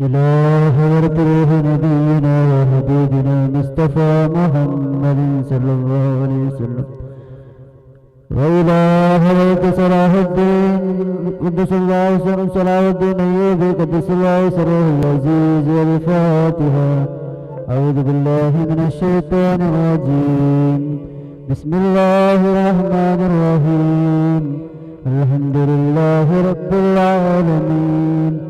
إلى حضرة روح نبينا وحبيبنا مصطفى محمد صلى الله عليه وسلم. وإلى حضرة صلاح الدين قدس الله سر صلاح الدين أيوب قدس الله سره العزيز والفاتحة أعوذ بالله من الشيطان الرجيم. بسم الله الرحمن الرحيم. الحمد لله رب العالمين.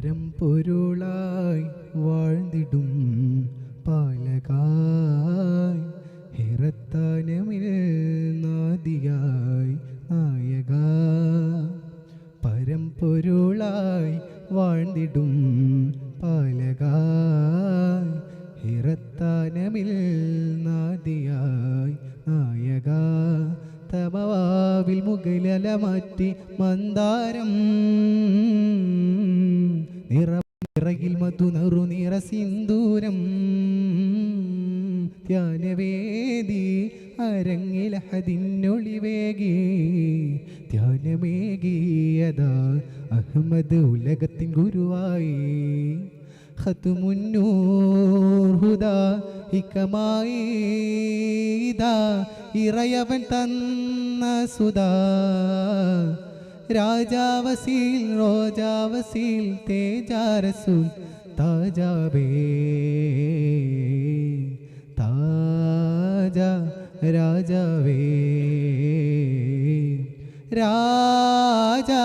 പരമ്പൊരുളായി വാഴ്ന്നിടും പാലകായി. ഹിറത്താനമിൽ നാദിയായി നായക പരമ്പൊരുളായി വാഴ്ന്നിടും പാലകായി. ഹിറത്താനമിൽ നാദിയായി നായക തമവാവിൽ മുകളില മാറ്റി മന്ദാരം. നിറ നിറയിൽ മധു നറു സിന്ദൂരം. ധ്യാനവേദി അരങ്ങിലഹതിനൊളിവേകി ധ്യാനമേകിയതാ അഹമ്മദ് ഉലകത്തിൻ ഗുരുവായി. ഖത്തുമുന്നൂർ ഹുദാ ഇറയവൻ തന്ന സുധാ രാജാവസീൽ റോജാവസീൽ തേജാരസൂൽ താജാബേ താജ രാജാവേ. രാജാ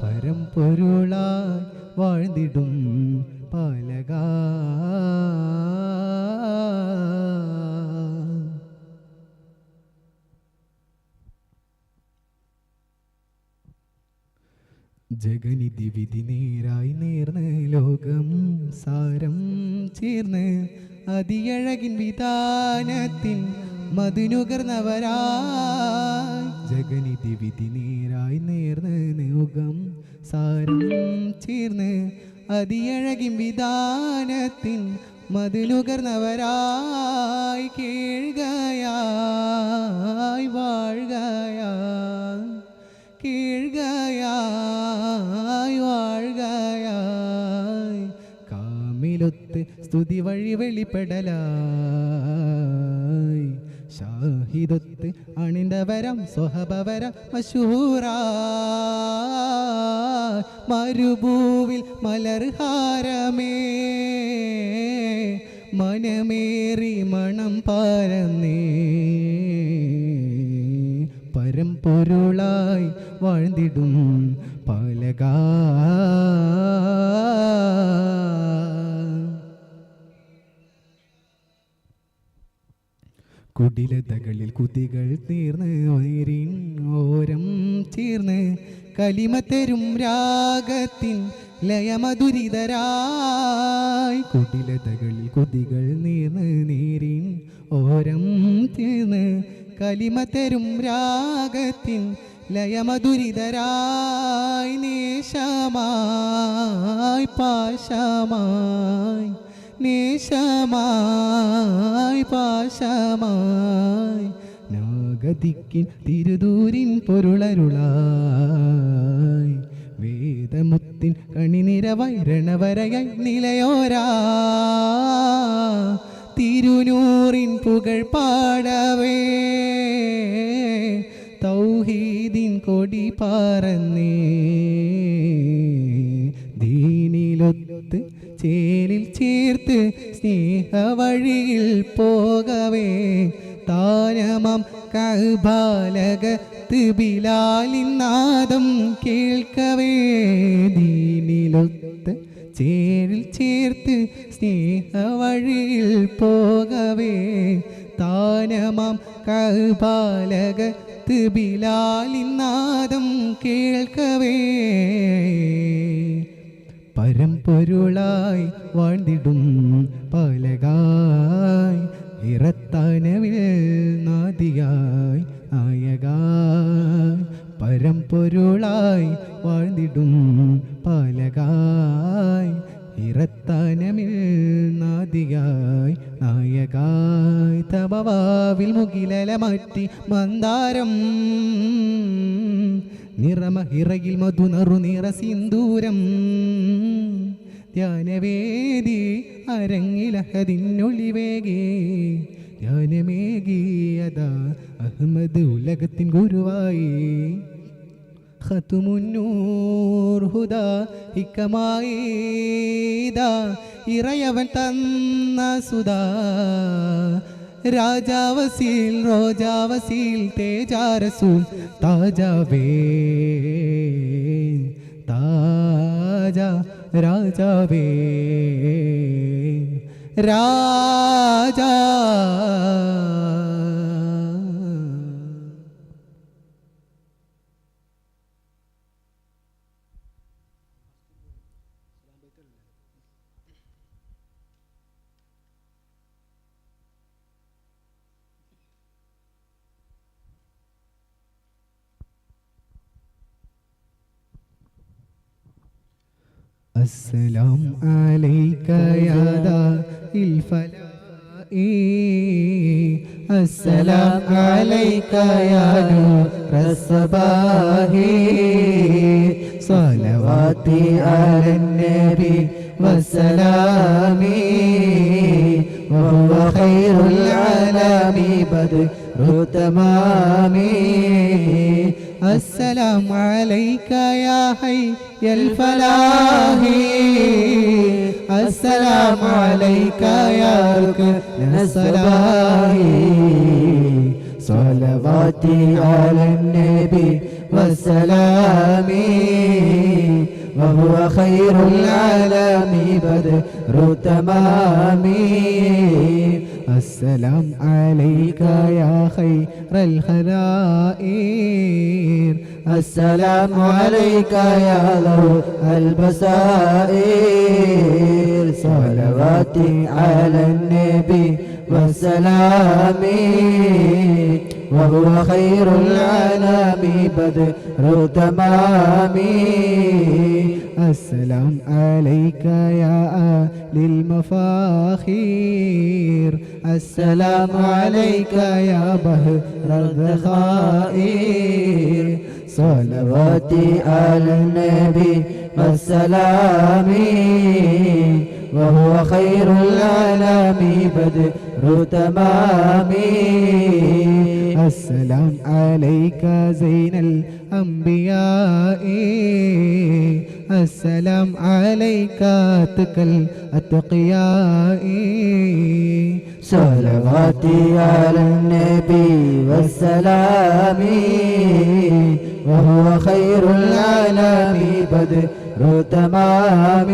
പരമ്പൊരുളായി വാഴ്ന്നിടും പാലക. ജഗനിധി വിധി നേരായി നേർന്ന് ലോകം സാരം ചേർന്ന് അതിയഴകിൻ വിധാനത്തിൻ മതിനുകർന്നവരാ ജഗനിധി വിധി നേരായി നേർന്ന് ലോകം സാരം ചേർന്ന് അതിയഴകിൻ വിധാനത്തിൻ മതിലുകർന്നവരായി കേഴുകയായി വാഴുകയായി കീഴ്കയായി വാഴുകയായി കാമിലൊത്ത് സ്തുതി വഴി വെളിപ്പെടലായി ഷാഹിദൊത്ത് അണിന്ദവരം സ്വഹബവരം മശൂറ. മരുഭൂവിൽ മലർഹാരമേ മനമേറി മണം പാരന്നേ. പരമ്പൊരുളായി വാഴ്ന്നിടും പാലക. കുടിലതകളിൽ കുതികൾ തീർന്ന് വൈരിൻ ഓരം ചേർന്ന് തരും രാഗത്തിൻ ലയമധുരിതരായി. കുടിലതകളിൽ കുതികൾ നീർന്ന് നീരിൻ ഓരം തീർന്ന് കലിമത്തരും രാഗത്തിൻ ലയമധുരിതരായി. നേശമായി പാശമായി. നേശമായി പാശമായി നാഗതിക്കിൻ തിരുദൂരിൻ പൊരുളരുളായി. വേദമുത്തിൻ കണിനിര രണവരയായി നിലയോരാ. തിരുനൂറിൻ പുകൾ പാടവേ. തൗഹീദിൻ കൊടി പറന്നേ. ദീനിലൊത്ത് ചേലിൽ ചേർത്ത് സ്നേഹവഴിയിൽ പോകവേ. താരമം കബാലകത്ത് ബിലാലിൻ നാദം കേൾക്കവേ. ദീനിലൊത്ത് ചേരിൽ ചേർത്ത് സ്നേഹവഴിയിൽ പോകവേ. താരമം കബാലകത്ത് ബിലാലിനാദം കേൾക്കവേ. പരമ്പൊരുളായി വാണ്ടിടും പാലകായി. ഇറത്താനവിൽ നാദിയായി നായകായി. പരമ്പൊരുളായി വാണ്ടിടും പാലകായി. ഇറത്താനമിൽ നാദിയായി നായകായി. തപവാവിൽ മുകിലല മാറ്റി മന്ദാരം നിറമഹിറയിൽ മധുനറു നിറ സിന്ദൂരം. ധ്യാനവേദി അരങ്ങിലഹതിന്നൊളിവേകേ ധ്യാനമേകിയതാ അഹമ്മദ് ഉലകത്തിൻ ഗുരുവായി. ഹുദാ ഇറയവൻ തന്ന സുധാ राजा वसील रोजा वसील तेजा रसूल ताज़ा बे ताज़ा राजा बे राजा السلام عليك يا ذا الفلاء. السلام عليك يا نور الصباح. صلواتي على النبي والسلام. وهو خير العالم بدر تمام السلام عليك يا حي الفلاح. السلام عليك يا ركن الصلاح صلواتي على النبي والسلام. وهو خير العالم بدر تمام. السلام عليك يا خير الخلائق. السلام عليك يا ذو البصائر. صلواتي على النبي والسلام. وهو خير العالم بدر تمام السلام عليك يا آل المفاخير. السلام عليك يا بهر الذخائر صلواتي على النبي والسلام وهو خير العالم بدر تمام. السلام عليك زين الأنبياء. السلام عليك أتقى الأتقياء. صلواتي على النبي والسلام وهو خير العالم بدر تمام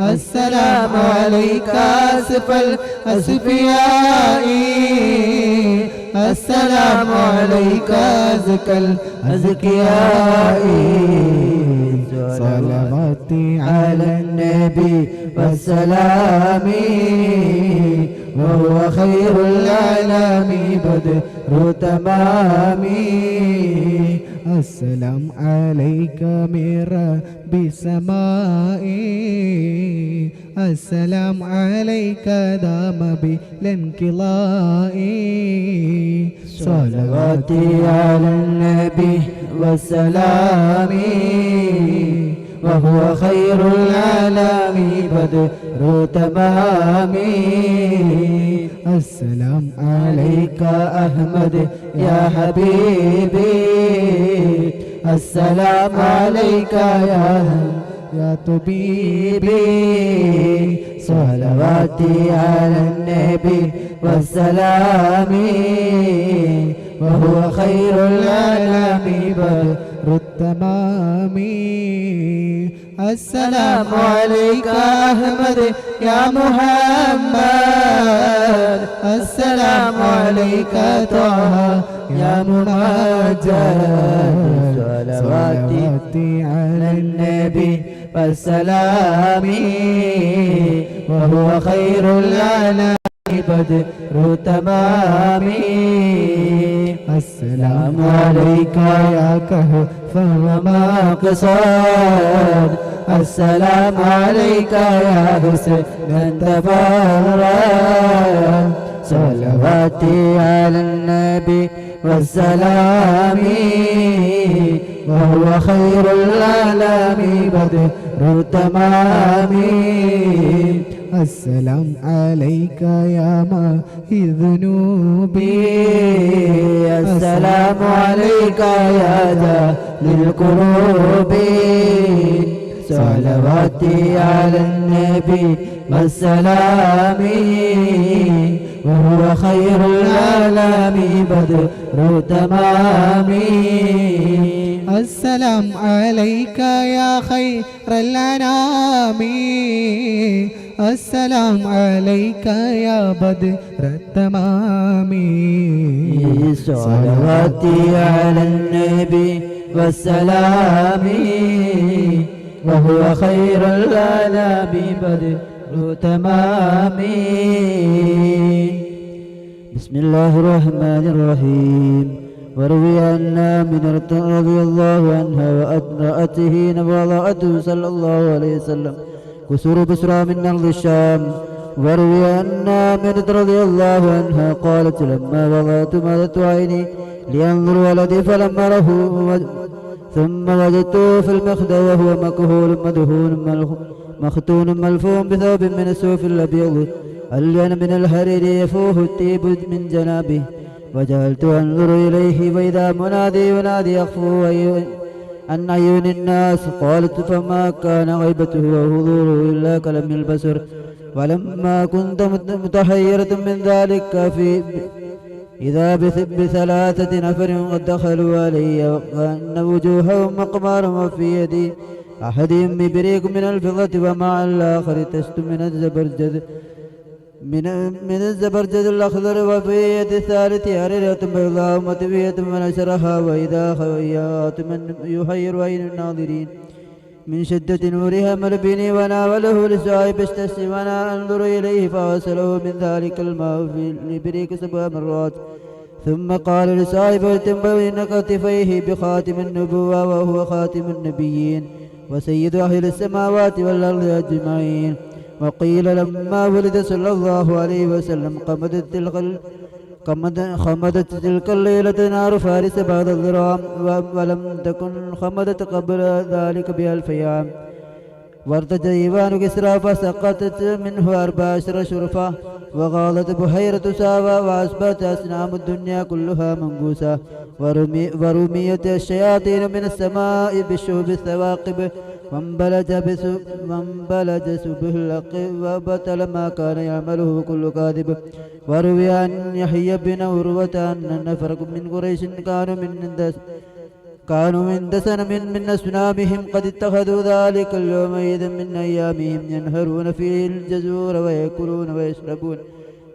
السلام عليك أسف الأسفياء. السلام عليك أزكى الأزكياء صلواتي على النبي والسلام وهو خير العالم بدر تمام السلام عليك من رب سمائي السلام عليك دام بالانقضاء صلواتي على النبي والسلام وهو خير العالم بدر تمام السلام عليك أحمد يا حبيبي. السلام عليك يا يا طبيبي. صلواتي على النبي والسلام. وهو خير العالم بدر بدر التمام السلام عليك أحمد يا محمد السلام عليك طه يا ممجد صلواتي على النبي والسلام وهو خير الأنام بدر تمامي السلام عليك يا كهف ومقصد السلام عليك يا حسن تبارك صلواتي على النبي والسلام وهو خير العالم بدر تمامي السلام عليك يا ماهي ذنوبي السلام عليك يا ذا للقلوب صلواتي على النبي والسلام. وهو خير العالم بدر تمامي السلام عليك يا خير الأنام. السلام عليك يا بدر التمام صلواتي على النبي والسلام وهو خير الأنام بدر تمامي بسم الله الرحمن الرحيم وروي أن من رضي الله عنها وأمرأته نبوضعته صلى الله عليه وسلم كسور بسرى من أرض الشام. وروي أن من رضي الله عنها قالت لما وضعت مدت عيني لينظر ولدي فلما ره ثم وجدته في المخدة وهو مكهول مدهون مختون ملفوم بثوب من السوف الأبيض. ألين من الحرير يفوه الطيب من جنابه. وجعلت أنظر إليه وإذا منادي ينادي يخفو عن عيون الناس قالت فما كان غيبته وحضوره إلا كلم البصر. ولما كنت مت- متحيرة من ذلك في إذا بث- بثلاثة نفر قد دخلوا علي وكأن وجوههم مقمار وفي يدي أحدهم إبريق من الفضة ومع الآخر تست من الزبرجد من من الزبرجد الأخضر وفي يد الثالث هريرة بيضاء متبية ونشرها وإذا خويات من يحير عين الناظرين. من شدة نورها ملبني وناوله لصاحب اشتسي وأنا أنظر إليه فاوصله من ذلك الماء في الابريق سبع مرات. ثم قال لصاحب ان كتفيه بخاتم النبوة وهو خاتم النبيين. وسيد أهل السماوات والأرض أجمعين. وقيل لما ولد صلى الله عليه وسلم قمدت تلك خمدت تلك الليلة نار فارس بعد الظلام ولم تكن خمدت قبل ذلك بألف عام وارتج إيوان كسرى فسقطت منه أربع عشر شرفة وغالت بحيرة ساوى وأصبحت أصنام الدنيا كلها منبوسة ورمي ورميت الشياطين من السماء بالشهب الثواقب وانبلج وانبلج سبه اللقب وبطل ما كان يعمله كل كاذب. وروي عن يحيى بن عروة أن نفر من قريش كانوا من دس كانوا من دسن من من أسنامهم قد اتخذوا ذلك اليوم عيدا من أيامهم ينهرون فيه الجزور ويأكلون ويشربون.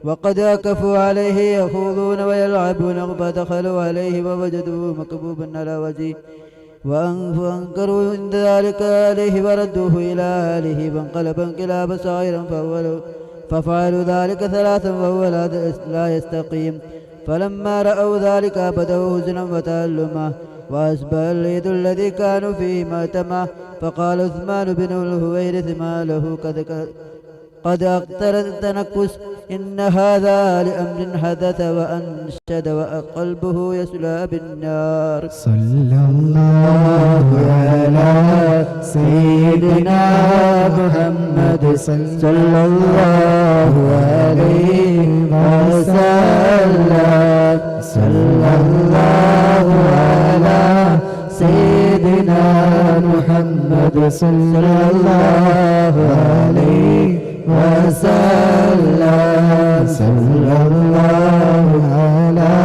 وقد أكفوا عليه يخوضون ويلعبون. فدخلوا عليه ووجدوه مكبوبا على وجهه. وأن- وأنكروا عند ذلك عليه وردوه إلى أهله فانقلب انقلاب له- ففعلوا ذلك ثلاثا وهو لا يستقيم فلما رأوا ذلك بدأوا حزنا وتألما وأسبى الليل الذي كانوا فيه ماتما فقال عثمان بن الهويرث ما له قد قد أقتر التنكس إن هذا لأمر حدث وأنشد وقلبه يسلى بالنار. صلى الله على سيدنا محمد. صلى الله عليه وسلم. صلى الله على سيدنا محمد. صلى الله عليه وسلم صلى الله على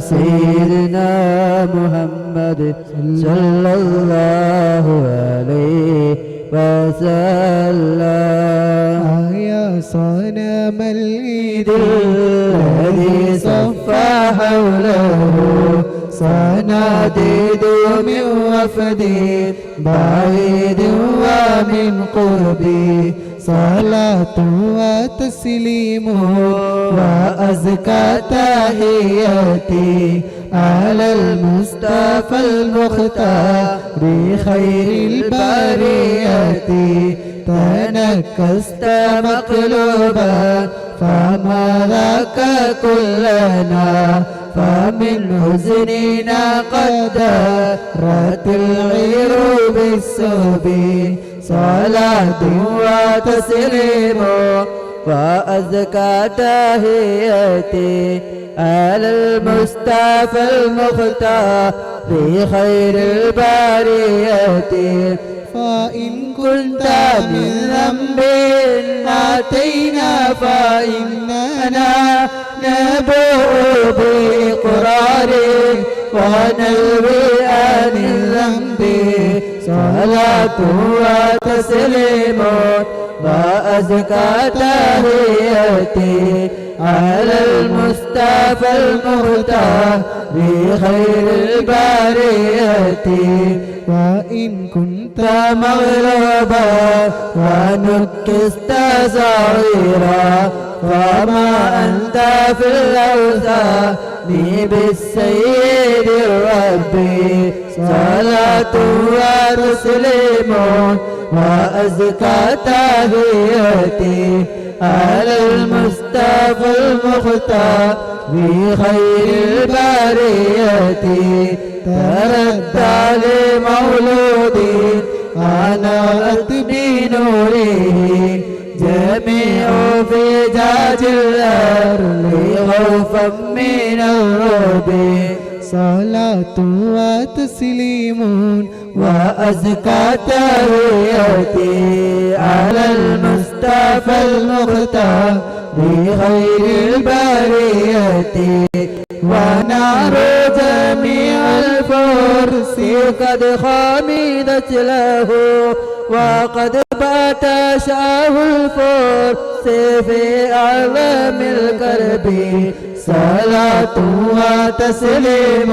سيدنا محمد صلى الله عليه وسلم. يا صنم العيد الذي صفى حوله صناديد من وفد بعيد ومن قرب صلاة وتسليم وأزكى تحياتي على المصطفى المختار خير البريات تنكست مقلوبا فما ذاك كلنا فمن حزننا قد دارت العير بالسوب صلاة وتسليم وأزكى تحياتي على المصطفى المختار خير البريات فإن كنت من ذنب آتينا فإننا نبوء بإقراره ونلوي عن الذنب. صلاة وتسليم وأزكى تحياتي على المصطفى المختار بخير البريات وإن كنت مغلوبا ونكست صغيرا فما أنت في الأوثان. بالسيد الرب صلاة وتسليم وأزكى تحياتي على المصطفى المختار بخير البريات تردى لمولودي أنا بنوره جميع فجاج الأرض خوفا من الرب صلاة وتسليم وأزكى تحياتي على المصطفى المختار بخير البرية ونار الفرس قد خمدت له وقد بات شاه الفرس في أعظم الكرب صلاة وتسليم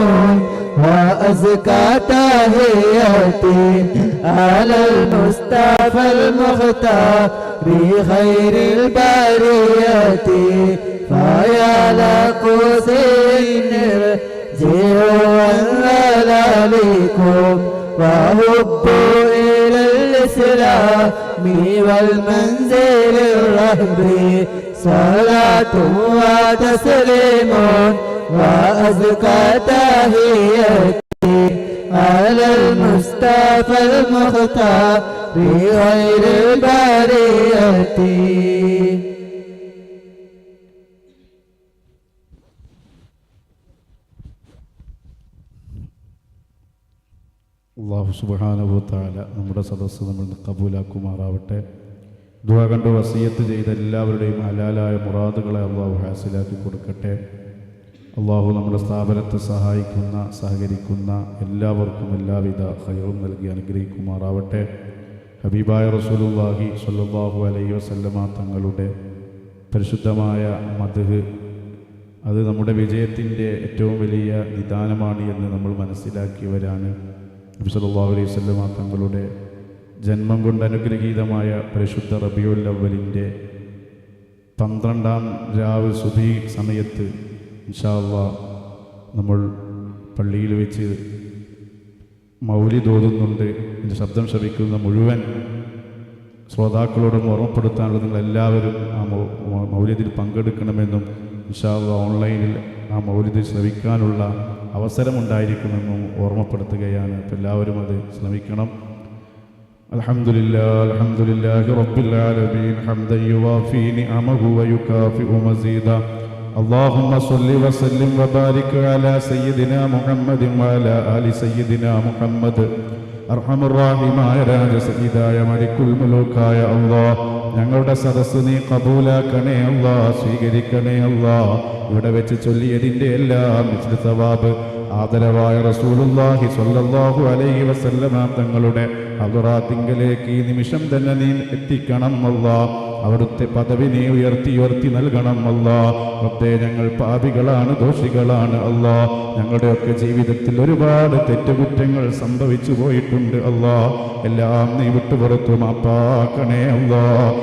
وأزكى تحياتي على المصطفى المختار بخير البرية. فيا لقوس نرجع ذلالكم وهبوا إلى الإسلام والمنزل الرهبي صلاة وتسليم وأزكى تحياتي على المصطفى المختار بغير البرية. അള്ളാഹു സുബാനുഭൂത്താല നമ്മുടെ സദസ്സ് നമ്മൾ കബൂലാക്കുമാറാവട്ടെ. ദുവ കണ്ട് വസീയത്ത് ചെയ്ത എല്ലാവരുടെയും ഹലാലായ മുറാദുകളെ അള്ളാഹു ഹാസിലാക്കി കൊടുക്കട്ടെ. അള്ളാഹു നമ്മുടെ സ്ഥാപനത്തെ സഹായിക്കുന്ന സഹകരിക്കുന്ന എല്ലാവർക്കും എല്ലാവിധ ഹൈറും നൽകി അനുഗ്രഹിക്കുമാറാവട്ടെ. ഹബീബായ റസൂലുല്ലാഹി സല്ലാഹു അലൈഹി വസല്ലമ തങ്ങളുടെ പരിശുദ്ധമായ മധുഹ് അത് നമ്മുടെ വിജയത്തിന്റെ ഏറ്റവും വലിയ നിദാനമാണ് എന്ന് നമ്മൾ മനസ്സിലാക്കിയവരാണ്. നബി സല്ലല്ലാഹു അലൈഹി വസല്ലമ തങ്ങളുടെ ജന്മം കൊണ്ട് അനുഗ്രഹീതമായ പരിശുദ്ധ റബിയുൽ അവലിന്റെ പന്ത്രണ്ടാം രാവ് സുബി സമയത്ത് ഇൻഷാല്ല നമ്മൾ പള്ളിയിൽ വെച്ച് മൗലി തോന്നുന്നുണ്ട് എന്റെ ശബ്ദം ശ്രവിക്കുന്ന മുഴുവൻ ശ്രോതാക്കളോടും ഓർമ്മപ്പെടുത്താനുള്ളത് എല്ലാവരും ആ മൗ- മൗ- മൗലിദിൽ പങ്കെടുക്കണമെന്നും ഇൻഷാല്ല ഓൺലൈനിൽ ആ മൗലിദിൽ ശ്രവിക്കാനുള്ള അവസരമുണ്ടായിരിക്കുമെന്നും ഓർമ്മപ്പെടുത്തുകയാണ് അപ്പോൾ എല്ലാവരും അത് ശ്രമിക്കണം الحمد لله الحمد لله رب العالمين حمدا يوافي نعمه ويكافئ مزيدا اللهم صل وسلم وبارك على سيدنا محمد وعلى آل سيدنا محمد അർഹമുറാഹിമായ രാജസഹിതായ മലിക്കുൽ മുലൂക്കായ അള്ളാ ഞങ്ങളുടെ സദസ്സ് നീ കബൂലാക്കണേ അള്ളാ സ്വീകരിക്കണേ അള്ളാ ഇവിടെ വെച്ച് ചൊല്ലിയതിന്റെ എല്ലാം സവാബ് ആദരവായ റസൂലുല്ലാഹി സ്വല്ലല്ലാഹു അലൈഹി വസല്ലമ തങ്ങളുടെ ഹദറാത്തിങ്കലേക്ക് ഈ നിമിഷം തന്നെ നീ എത്തിക്കണം അല്ലാ. അവിടുത്തെ പദവി നീ ഉയർത്തി ഉയർത്തി നൽകണം അല്ലാ. റബ്ബേ ഞങ്ങൾ പാപികളാണ് ദോഷികളാണ് അല്ലാ. ഞങ്ങളുടെയൊക്കെ ജീവിതത്തിൽ ഒരുപാട് തെറ്റുകുറ്റങ്ങൾ സംഭവിച്ചു പോയിട്ടുണ്ട് അല്ലാ. എല്ലാം നീ വിട്ടുപുറത്തു മാപ്പാക്കണേ അല്ലാ.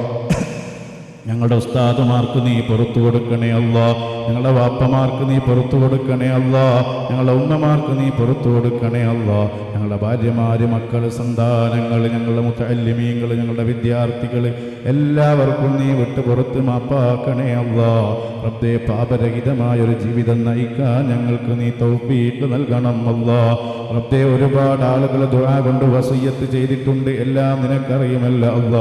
ഞങ്ങളുടെ ഉസ്താദുമാർക്ക് നീ പുറത്തു കൊടുക്കണേ അല്ല. ഞങ്ങളുടെ വാപ്പമാർക്ക് നീ പുറത്തു കൊടുക്കണേ അല്ല. ഞങ്ങളുടെ ഉമ്മമാർക്ക് നീ പുറത്തു കൊടുക്കണേ അല്ല. ഞങ്ങളുടെ ഭാര്യമാര് മക്കൾ സന്താനങ്ങൾ ഞങ്ങളുടെ മുത്തല്യമീങ്ങൾ ഞങ്ങളുടെ വിദ്യാർത്ഥികൾ എല്ലാവർക്കും നീ വിട്ട് പുറത്ത് മാപ്പാക്കണേ അല്ല. റബ്ബേ പാപരഹിതമായ ഒരു ജീവിതം നയിക്കാൻ ഞങ്ങൾക്ക് നീ തൗഫീഖ് നൽകണം അല്ല. റബ്ബേ ഒരുപാട് ആളുകൾ ദുആ കൊണ്ട് വസയ്യത്ത് ചെയ്തിട്ടുണ്ട്. എല്ലാം നിനക്കറിയുമല്ല അല്ല.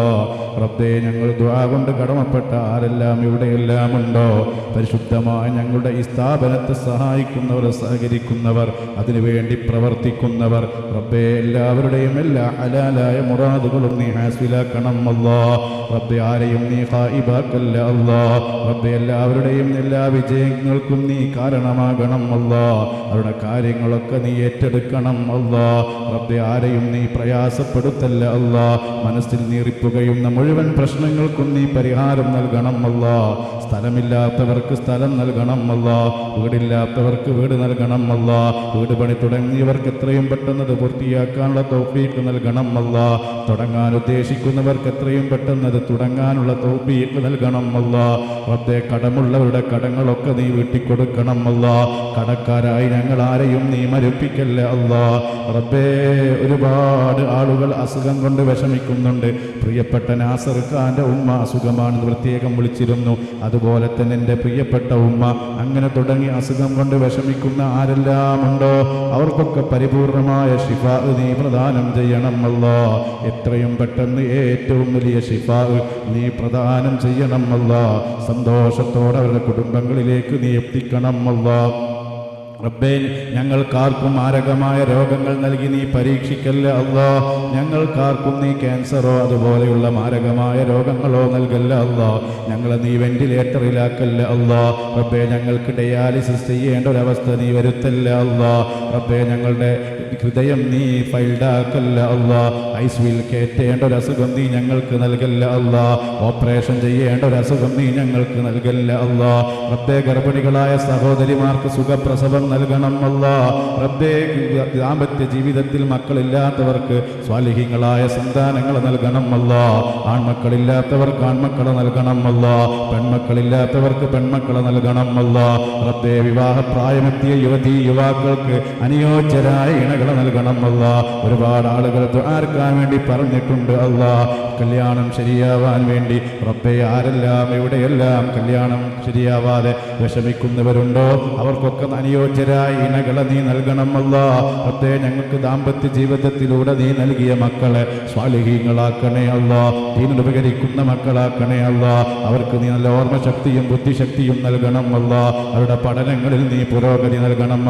റബ്ബേ ഞങ്ങൾ ദുആ കൊണ്ട് കടമപ്പെട്ട ആരെല്ലാം ഇവിടെയെല്ലാം ഉണ്ടോ? പരിശുദ്ധമായ ഞങ്ങളുടെ ഈ സ്ഥാപനത്തെ സഹായിക്കുന്നവർ സഹകരിക്കുന്നവർ അതിനുവേണ്ടി പ്രവർത്തിക്കുന്നവർ. റബ്ബെ എല്ലാവരുടെയും എല്ലാ ഹലാലായ മുറാദുകളും നീ ഹാസിലാക്കണം അല്ലോ. റബ്ബെ ആരെയും നീ ഹായിബാക്കല്ല അല്ലോ. റബ്ബെ എല്ലാവരുടെയും എല്ലാ വിജയങ്ങൾക്കും നീ കാരണമാകണം അല്ലോ. അവരുടെ കാര്യങ്ങളൊക്കെ നീ ഏറ്റെടുക്കണം അല്ലോ. റബ്ബെ ആരെയും നീ പ്രയാസപ്പെടുത്തല്ല അല്ലോ. മനസ്സിൽ നീറിപ്പുകയുന്ന മുഴുവൻ പ്രശ്നങ്ങൾക്കും നീ പരിഹാരം നൽകണം അല്ലോ. സ്ഥലമില്ലാത്തവർക്ക് സ്ഥലം നൽകണം അല്ല വീടില്ലാത്തവർക്ക് വീട് നൽകണം അല്ല വീട് പണി തുടങ്ങിയവർക്ക് എത്രയും പെട്ടെന്ന് അത് പൂർത്തിയാക്കാനുള്ള തോപ്പിയിട്ട് നൽകണം അല്ല തുടങ്ങാൻ ഉദ്ദേശിക്കുന്നവർക്ക് എത്രയും പെട്ടെന്ന് അത് തുടങ്ങാനുള്ള തോപ്പിയിട്ട് നൽകണം അല്ല റബ്ബെ കടമുള്ളവരുടെ കടങ്ങളൊക്കെ നീ വീട്ടിക്കൊടുക്കണം അല്ല കടക്കാരായി ഞങ്ങൾ ആരെയും നീ മരിപ്പിക്കല്ല അല്ല. റബ്ബേ ഒരുപാട് ആളുകൾ അസുഖം കൊണ്ട് വിഷമിക്കുന്നുണ്ട്. പ്രിയപ്പെട്ട നാസർ ഖാന്റെ ഉമ്മ അസുഖമാണെന്ന് പ്രത്യേകം വിളിച്ചിരുന്നു. അതുപോലെ തന്നെ എന്റെ പ്രിയപ്പെട്ട ഉമ്മ അങ്ങനെ തുടങ്ങി അസുഖം കൊണ്ട് വിഷമിക്കുന്ന ആരെല്ലാമുണ്ടോ അവർക്കൊക്കെ പരിപൂർണമായ ഷിഫ നീ പ്രദാനം ചെയ്യണമല്ലോ എത്രയും പെട്ടെന്ന് ഏറ്റവും വലിയ ഷിഫ നീ പ്രദാനം ചെയ്യണമല്ലോ സന്തോഷത്തോടെ അവരുടെ കുടുംബങ്ങളിലേക്ക് നീ എത്തിക്കണം അല്ലാ. റബ്ബേ ഞങ്ങൾക്കാർക്കും മാരകമായ രോഗങ്ങൾ നൽകി നീ പരീക്ഷിക്കല്ല അല്ലാ? ഞങ്ങൾക്കാർക്കും നീ ക്യാൻസറോ അതുപോലെയുള്ള മാരകമായ രോഗങ്ങളോ നൽകല്ല അല്ലാ? ഞങ്ങളെ നീ വെന്റിലേറ്ററിലാക്കല്ല അല്ലാ? റബ്ബേ ഞങ്ങൾക്ക് ഡയാലിസിസ് ചെയ്യേണ്ട ഒരവസ്ഥ നീ വരുത്തല്ല അല്ലാ? റബ്ബേ ഞങ്ങളുടെ ഹൃദയം നീ ഫൈൽഡാക്കല്ല അല്ലാ? ഐസ്വിൽ കയറ്റേണ്ട ഒരു അസുഖം നീ ഞങ്ങൾക്ക് നൽകല്ല അല്ലാ? ഓപ്പറേഷൻ ചെയ്യേണ്ട ഒരു അസുഖം നീ ഞങ്ങൾക്ക് നൽകല്ല അല്ലാ? റബ്ബേ ഗർഭിണികളായ സഹോദരിമാർക്ക് സുഖപ്രസവം നൽകണം അല്ലാ റബ്ബേ ദാമ്പത്യ ജീവിതത്തിൽ മക്കളില്ലാത്തവർക്ക് സ്വാലിഹ്യങ്ങളായ സന്താനങ്ങൾ നൽകണം ആൺമക്കളില്ലാത്തവർക്ക് ആൺമക്കളെ നൽകണം പെൺമക്കളില്ലാത്തവർക്ക് പെൺമക്കളെ നൽകണം പ്രത്യേക റബ്ബേ വിവാഹപ്രായമെത്തിയ യുവതി യുവാക്കൾക്ക് അനുയോജ്യരായ ഇണകളെ നൽകണം ഒരുപാട് ആളുകൾ ആർക്കാൻ വേണ്ടി പറഞ്ഞിട്ടുണ്ട് അല്ല. കല്യാണം ശരിയാവാൻ വേണ്ടി റബ്ബെ ആരെല്ലാം എവിടെയെല്ലാം കല്യാണം ശരിയാവാതെ വിഷമിക്കുന്നവരുണ്ടോ? അവർക്കൊക്കെ അനുയോജ്യരായ ഇണകളെ നീ നൽകണം പ്രത്യേക ഞങ്ങൾക്ക് ദാമ്പത്യ ജീവിതത്തിലൂടെ നീ നൽകിയ മക്കളെ സ്വാലിഹീങ്ങളാക്കണേ അല്ല. ദീനുപകരിക്കുന്ന മക്കളാക്കണേ അല്ല. അവർക്ക് നീ നല്ല ഓർമ്മശക്തിയും ബുദ്ധിശക്തിയും നൽകണം അല്ല. അവരുടെ പഠനങ്ങളിൽ നീ പുരോഗതി നൽകണം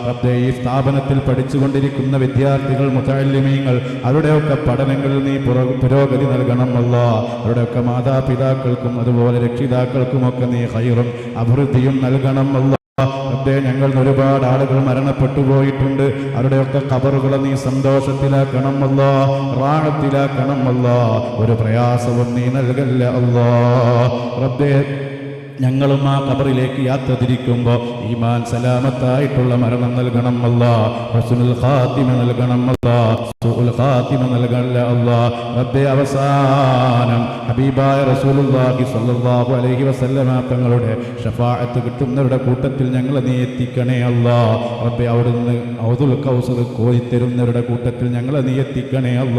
പ്രത്യേക ഈ സ്ഥാപനത്തിൽ പഠിച്ചുകൊണ്ടിരിക്കുന്ന വിദ്യാർത്ഥികൾ മുതാലിമീങ്ങൾ അവരുടെയൊക്കെ പഠനങ്ങളിൽ നീ പുരോഗതി നൽകണം അല്ല. അവരുടെയൊക്കെ മാതാപിതാക്കൾക്കും അതുപോലെ രക്ഷിതാക്കൾക്കുമൊക്കെ നീ ഹൈറും അഭിവൃദ്ധിയും നൽകണം ഞങ്ങൾ ഒരുപാട് ആളുകൾ മരണപ്പെട്ടു പോയിട്ടുണ്ട്. അവരുടെയൊക്കെ കബറുകളെ നീ സന്തോഷത്തിലാക്കണം റാണത്തിലാക്കണമല്ലോ ഒരു പ്രയാസവും നീ നൽകല്ല അല്ലോ. റബ്ബേ ഞങ്ങളും ആ കബറിലേക്ക് യാത്ര തിരിക്കുമ്പോൾ ഈമാൻ സലാമത്തായിട്ടുള്ള മരണം നൽകണം അല്ല. ഹുസ്നുൽ ഖാത്തിമ നൽകണം അല്ല. സുൽ ഖാത്തിമ നൽകല്ല അല്ല. റബ്ബേ അവസാനം ഹബീബായ റസൂലുള്ളാഹി സ്വല്ലല്ലാഹു അലൈഹി വസല്ലമ തങ്ങളുടെ ഷഫാഅത്ത് കിട്ടുന്നവരുടെ കൂട്ടത്തിൽ ഞങ്ങളെ നീ എത്തിക്കണേ അല്ല. റബ്ബേ അവിടുന്ന് ഔദുൽ കൗസർ കോരിത്തരുന്നവരുടെ കൂട്ടത്തിൽ ഞങ്ങളെ നീ എത്തിക്കണേ അല്ല.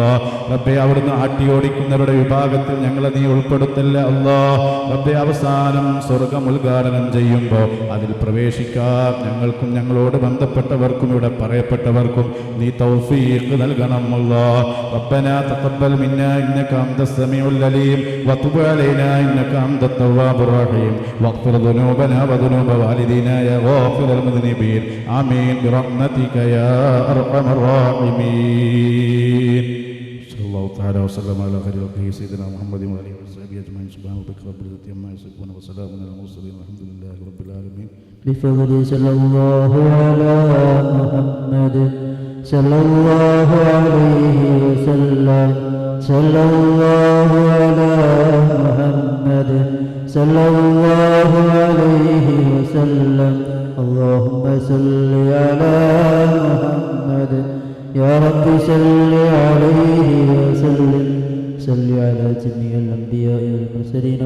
റബ്ബേ അവിടുന്ന് ആട്ടിയോടിക്കുന്നവരുടെ വിഭാഗത്തിൽ ഞങ്ങളെ നീ ഉൾപ്പെടുത്തല്ല അല്ലാ. റബ്ബേ അവസാനം സ്വർഗം ഉദ്ഘാടനം ചെയ്യുമ്പോൾ അതിൽ പ്രവേശിക്കാൻ ഞങ്ങൾക്കും ഞങ്ങളോട് ബന്ധപ്പെട്ടവർക്കും ഇവിടെ പറയപ്പെട്ടവർക്കും നീ തൗഫീഖ് നൽകണം അല്ലാ ربنا تقبل منا انك انت السميع العليم وتب علينا انك انت التواب الرحيم واغفر ذنوبنا وذنوب والدينا يا غافر المذنبين امين برحمتك يا ارحم الراحمين صلى الله تعالى وسلم على خير خلقه سيدنا محمد وآله وصحبه أجمعين. سبحان ربك رب العزة عما يصفون وسلام على المرسلين والحمد لله رب العالمين. بفضل صلى الله على محمد صلى الله عليه وسلم. صلى الله على محمد صلى الله عليه وسلم. اللهم صل على محمد. يا رب صل عليه وسلم صل على جميع الأنبياء والمرسلين